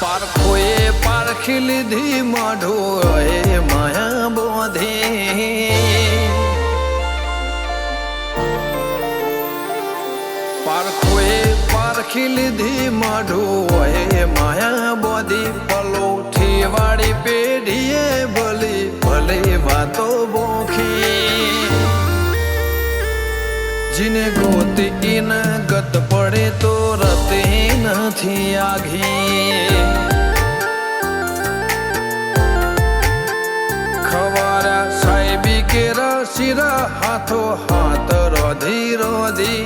પારખોએ પારખી લીધી માઢો એ માયા બોધે. પારખોએ પારખી લીધી માઢો એ માયા બોધી. પલોઠી વાળી પેઢીએ ભલી, ભલે વાતો બોખી. જીને ગોતી ઇન ગત પડે તો રતે. નથી આઘી ખવારા સાહેબી કે રસીરા હાથો હાથ રોધી રોધી.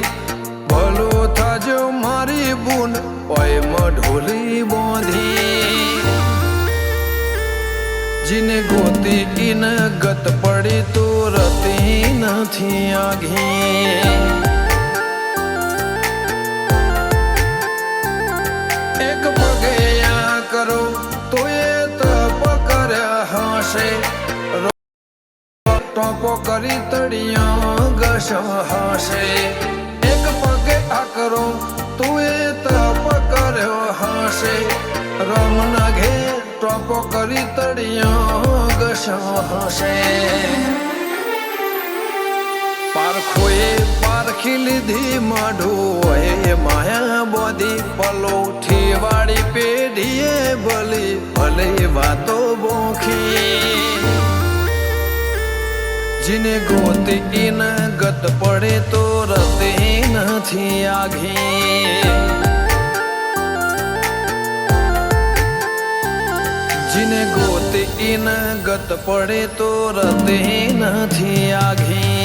ભલો થાજો મારી બુન, ઓય મઢોલી બોધી. જીને ગોતી ઇન ગત પડી તો રતી નથી એક હશે ટોપો કરી તળિયા ઘસ એક પગે આ કરો તું એ તપ કર્યો હશે. રમના ઘેર ટોપો કરી તળિયા ઘસ હશે. પારખોએ પારખી લીધી માઢો એ માયા બોધી પલોઠી વાળી પેઢીએ ભલી, ભલે વાતો બોખી. જીને ગોતી ન ગત પડે તો રતે નથી આઘી જીને ગોતી ન ગત પડે તો રતે નથી આઘી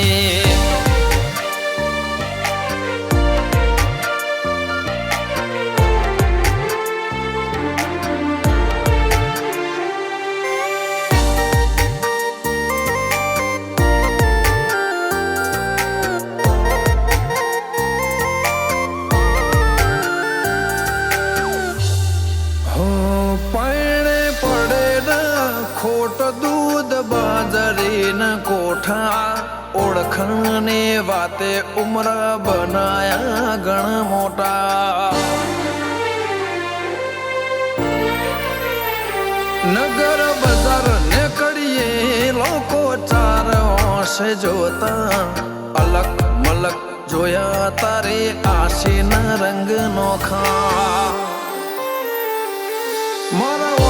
કોઠા ઓળખને વાતે ઉમર બનાયા ગણ મોટા. નગર બજાર ને કડીએ લોકો ચાર હોશે જોતા. અલગ મલક જોયા તારે આશીના રંગ નોખા મારા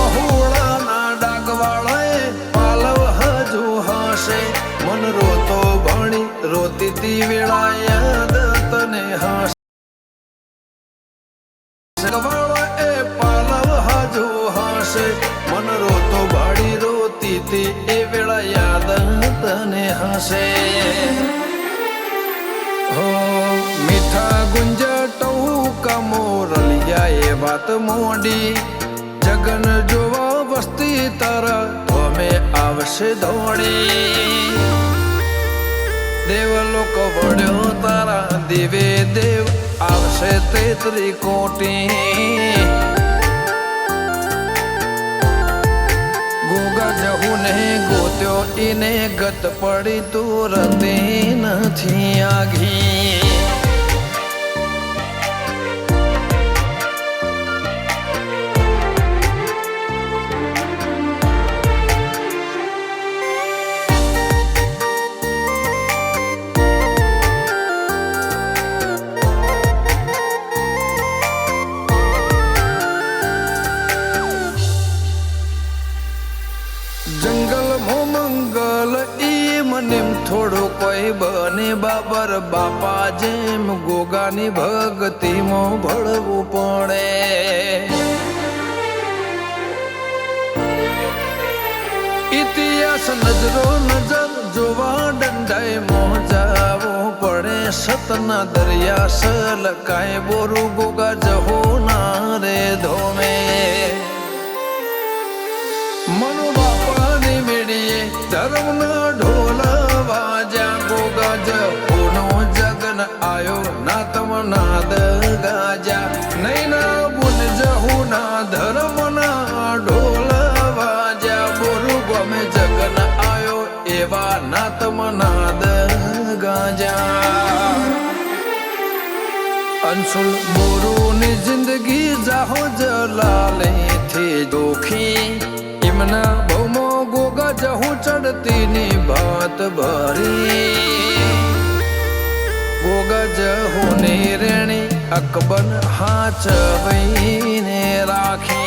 રોતી તી વેળા યાદ તને હશે એ પાલવ હજુ હશે મન રોતો ભાડી રોતી તે એ વેળા યાદ તને હશે હો મીઠા ગુંજ ટહુકા મોરલિયા એ વાત મોડી જગન જોવા વસ્તી તારા ધોમે આવશે દોડી વળ્યો તારા દેવે દેવ, આવશે તે ત્રિકોટી ગોગા જહુ ને ગોત્યો, ઈને ગત પડી તું રતે નથી આઘી થોડો કોઈ બને બાબર બાપા જેમ ગોગાની ભક્તિમાં ભળવું પડે. ઇતિહાસ નજરો નજર જોવા દંડાય મોજાવો પડે. સતના દરિયા સલકાય બોરુ ગોગા જહો ના રે ના તમ નાદ ગાજા, નૈના બુન જહુના ધર્મના ઢોલ વાજા. બોરુ ગમે જગન આયો એવા નાત તમ નાદ ગાજા. અંશુલ બોરુની જિંદગી જાહો જલાલે થી દુખી. એમના બહુમો ગોગા જહું ચડતીની ભાત ભરી. ગોગા જહુની રેણી અકબન હાચવીને રાખી